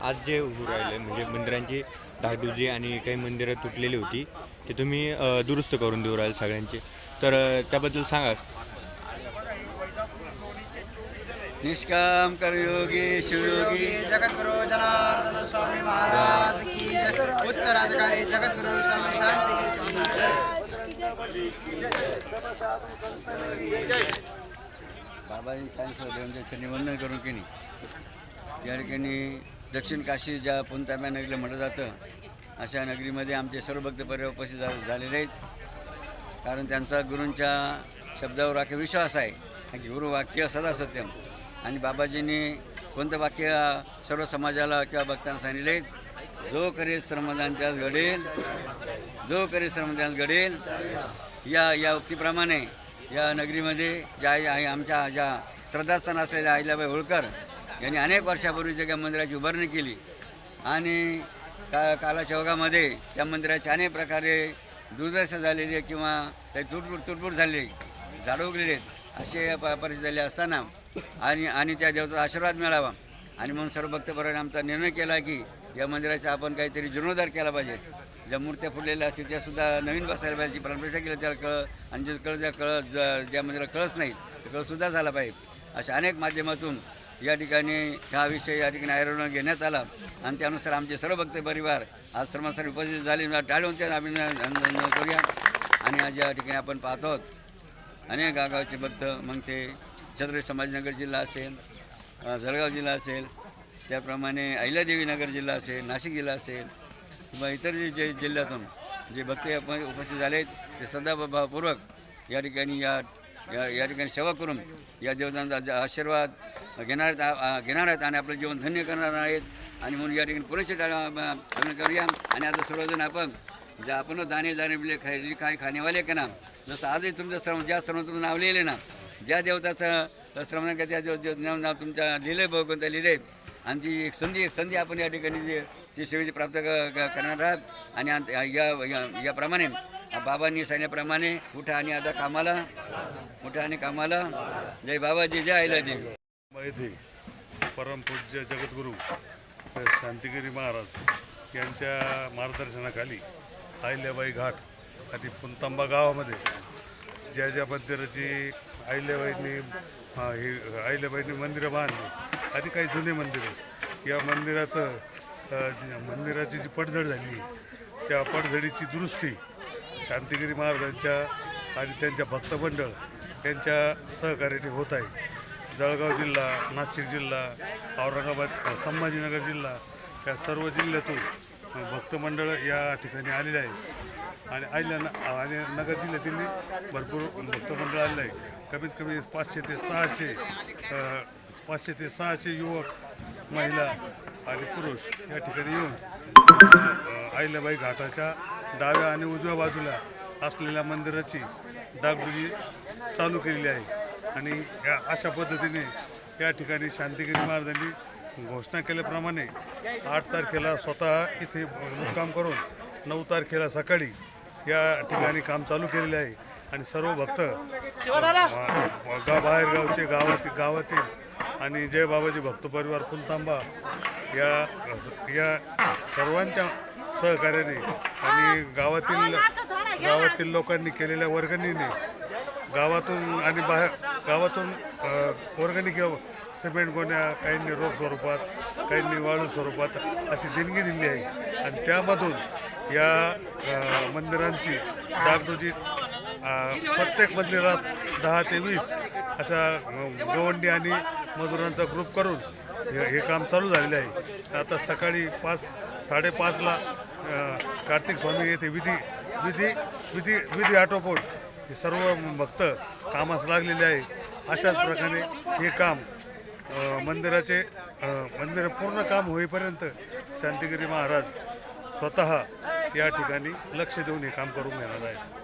आज जे होऊ राहिले म्हणजे मंदिरांची डागडुजी आणि काही मंदिरं तुटलेली होती ते तुम्ही अ, दुरुस्त करून देऊ राहिले सगळ्यांचे. तर अ, त्याबद्दल सांगा. निष्काम कर्मयोगी शिवयोगी जगद्गुरु जनार्दन स्वामी महाराज की जय. उत्तराधिकारी जगद्गुरु स्वामी शांती बाबाजी सायन्स देवांचं निवंदन करून की नाही? या ठिकाणी दक्षिण काशी ज्या पुंताम्या नगरीला म्हटलं जातं अशा नगरीमध्ये आमचे सर्व भक्त परिवार उपस्थित झा झालेले आहेत. कारण त्यांचा गुरूंच्या शब्दावर वाक्य विश्वास आहे. की गुरु वाक्य सदा सत्यम आणि बाबाजींनी कोणतं वाक्य सर्व समाजाला किंवा भक्तांना सांगितले जो करे श्रमदान त्यास घडेल जो करे श्रमदान घडेल या या उक्तीप्रमाणे या नगरीमध्ये ज्या ज्या- आमच्या ज्या श्रद्धास्थान असलेल्या आईलाबाई होळकर यांनी अनेक वर्षापूर्वी त्या मंदिराची उभारणी केली आणि का कालाच्या त्या मंदिराचे अनेक प्रकारे दुर्दशा झालेली आहे किंवा काही तुटपूट तुटपूट झाली झाडं उगलेले आहेत असे प परिस्थिती झाली असताना आणि आणि त्या देवाचा आशीर्वाद मिळावा. आणि म्हणून सर्व भक्तपराने आमचा निर्णय केला की या मंदिराचा आपण काहीतरी जीर्णोद्धार केला पाहिजे. ज्या मूर्त्या फुटलेल्या असतील त्यासुद्धा नवीन बसायला पाहिजे प्राणप्रतिष्ठा केलं त्याला कळ आणि जे कळ ज्या कळ ज- ज्या मंदिराला कळच नाही ते कळसुद्धा झाला पाहिजे. अशा अनेक माध्यमातून या ठिकाणी हा विषय या ठिकाणी आयोजन घेण्यात आला. आणि त्यानुसार आमचे सर्व भक्त परिवार आज उपस्थित झाले. टाळून त्या अभिनंदन करूया. आणि आज या ठिकाणी आपण पाहतो आहोत अनेक गावगावचे भक्त मग ते छत्रपती समाजनगर जिल्हा असेल जळगाव जिल्हा असेल त्याप्रमाणे अहिल्यादेवी नगर जिल्हा असेल नाशिक जिल्हा असेल किंवा इतर जे जे जिल्ह्यातून जे भक्त उपस्थित झाले ते सदाभावपूर्वक या ठिकाणी या या या ठिकाणी सेवा करून या देवतांचा आशीर्वाद घेणार आहेत घेणार आहेत आणि आपलं जीवन धन्य करणार आहेत. आणि म्हणून या ठिकाणी पुरेसे करूया. आणि आता सर्वजण आपण जे आपण दाणे दाणे बिले खाय काय खाणेवाले का ना जसं आजही तुमचं श्रम ज्या श्रमातून नाव लिहिले ना ज्या देवताचं श्रवण का त्या देव नाव तुमच्या लिहिलं भगवंता लिहिले आणि ती एक संधी एक संधी आपण या ठिकाणी जे ती सेवेची प्राप्त क- करणार आहात. आणि या या- याप्रमाणे बाबांनी सांगण्याप्रमाणे उठा आणि आता कामाला उठा आणि कामाला. जय बाबाजी जय आईला देवी पैधे परमपूज्य जगद्गुरू शांतिगिरी महाराज यांच्या मार्गदर्शनाखाली अहिल्याबाई घाट आणि पुंतांबा गावामध्ये ज्या ज्या मंदिराची अहिल्याबाईंनी हे अहिल्याबाईंनी मंदिरं बांधली आणि काही जुने मंदिरं या मंदिराचं मंदिराची जी पडझड झाली त्या पडझडीची दुरुस्ती शांतिगिरी महाराजांच्या आणि त्यांच्या भक्तमंडळ यांच्या सहकार्याने होत आहे. जळगाव जिल्हा नाशिक जिल्हा औरंगाबाद संभाजीनगर जिल्हा या सर्व जिल्ह्यातून भक्तमंडळ या ठिकाणी आलेले आहे आणि आल्या आणि नगर जिल्ह्यातील भरपूर भक्तमंडळ आलेलं आहे कमीत कमी पाचशे ते सहाशे पाचशे ते सहाशे युवक महिला आणि पुरुष या ठिकाणी येऊन अहिल्याबाई घाटाच्या डाव्या आणि उजव्या बाजूला असलेल्या मंदिराची डागडुजी चालू केलेली आहे. आणि या अशा पद्धतीने या ठिकाणी शांतिगिरी महाराजांनी घोषणा केल्याप्रमाणे आठ तारखेला स्वतः इथे मुक्काम करून नऊ तारखेला सकाळी या ठिकाणी काम चालू केलेले आहे आणि सर्व भक्त गा बाहेरगावचे गावातील गावातील आणि जय बाबाजी भक्त परिवार फुलतांबा या या सर्वांच्या सहकार्याने आणि गावातील गावातील लोकांनी केलेल्या वर्गणीने गावातून आणि बाहेर गावातून ऑर्गॅनिक किंवा सिमेंट गोण्या काहींनी रोख स्वरूपात काहींनी वाळू स्वरूपात अशी देणगी दिली आहे. आणि त्यामधून या मंदिरांची डागडुजी प्रत्येक मंदिरात दहा ते वीस अशा गवंडी आणि मजुरांचा ग्रुप करून हे हे काम चालू झालेलं आहे. आता सकाळी पाच साडेपाचला कार्तिक स्वामी येथे विधी विधी विधी विधी आटोपोट हे सर्व भक्त कामास लागलेले आहे. अशाच प्रकारे हे काम मंदिराचे मंदिर पूर्ण काम होईपर्यंत शांतिगिरी महाराज स्वतः या ठिकाणी लक्ष देऊन हे काम करून घेणार आहेत.